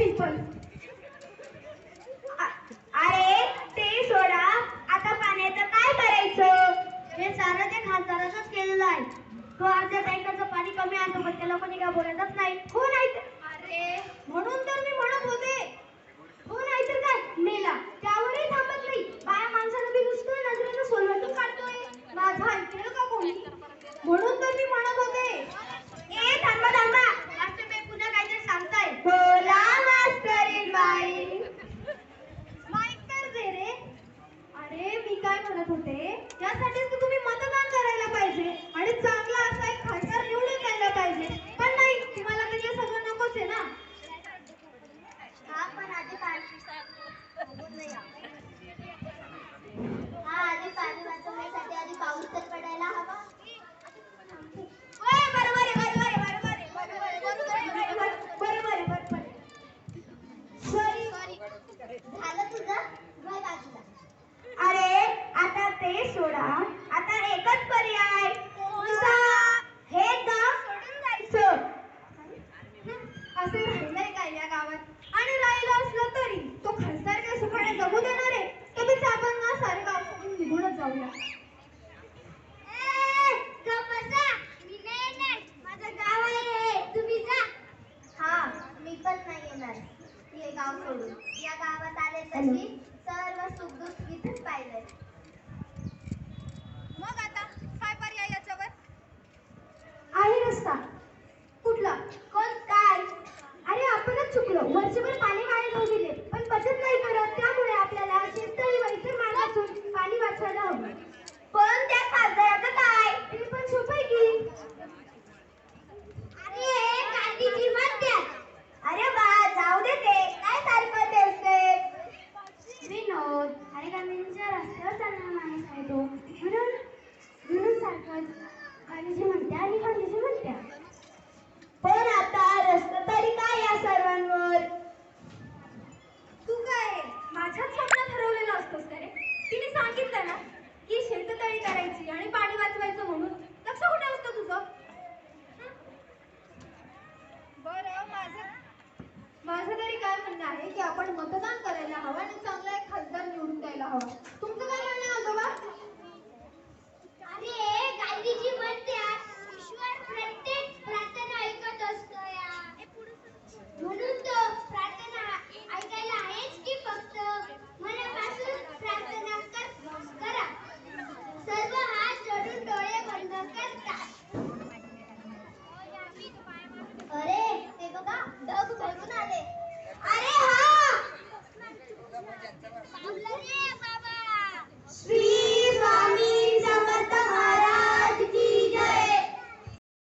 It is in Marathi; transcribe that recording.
ओल्ड पीपल अरे ते सोडा. आता पाण्याचं काय करायचं? हे सारं ते खासदाराचंच केलेलं आहे. तो अर्ध्या टँकरचं पाणी कमी आणतो पण त्याला कोणी काय बोलतच नाही. हो नाही तर- अरे म्हणून तर मी म्हणत होते हो नाही तर काय मेला त्यावरही थांबत नाही बाया माणसाला बी नुसतं नजरेनं सोलवटून काढतोय माझा ऐकेल का कोणी म्हणून तर मी म्हणत होते ए थांबा थांबा मास्टर बाई पुन्हा काहीतरी सांगताय बोला मास्तरीन बाई माईक तर दे रे अरे करत होते. त्यासाठीच तर तुम्ही मतदान करायला पाहिजे आणि चांगला असा एक खासदार निवडून द्यायला पाहिजे पण नाही तुम्हाला तर हे सगळं नकोच आहे ना हा पण आधी पाणी हा आधी पाणी वाचवण्यासाठी आधी पाऊस तर पडायला हवा ओय, बरोबर आहे बरोबर आहे बरोबर आहे बरोबर आहे बरोबर आहे बरोबर आहे बरोबर आहे सॉरी झालं तुझं वय बाजूला अरे आता ते सोडा आता एकच पर्याय. हे गाव सोडून जायचं. असं राहिलंय का या गावात? आणि राहिलं असलं तरी तो खासदार काय सुखाने जगू देणार आहे. कधीच आपण ना सारे गाव सोडून निघूनच जाऊया मी आहे. तुम्ही जा. हा मी पण नाही येणार. हे गाव सोडून. या गावात आले तशी सर्व सुखदुःख इथेच पाहिलंय मग आता काय पर्याय याच्यावर आहे रस्ता कुठला कोण काय अरे आपणच चुकलो वर्षभर पाणी वाया जाऊ दिले पण बचत नाही करत त्यामुळे आपल्याला शेततळी व इतर मार्गातून पाणी वाचवायला हवं पण त्या खासदाराचं काय ते पण सोपं आहे की अरे गांधीजी म्हणतात अरे बा जाऊ दे ते काय सारखं तेच ते विनोद अरे गांधींच्या रस्त्यावर चालणारा माणूस आहे म्हणून म्हणून सारखंच गांधीजी म्हणत्या आणि गांधीजी म्हणत्या पण आता रस्ता तरी काय या सर्वांवर? तू काय माझ्याच स्वप्न ठरवलेलं असतोस का रे? तिने सांगितलं ना की शेततळी करायची आणि पाणी वाचवायचं म्हणून. लक्ष कुठे असतं तुझं? बरं माझं माझं तरी काय म्हणणं आहे की आपण मतदान करायला हवं आणि चांगला एक खासदार निवडून द्यायला हवा.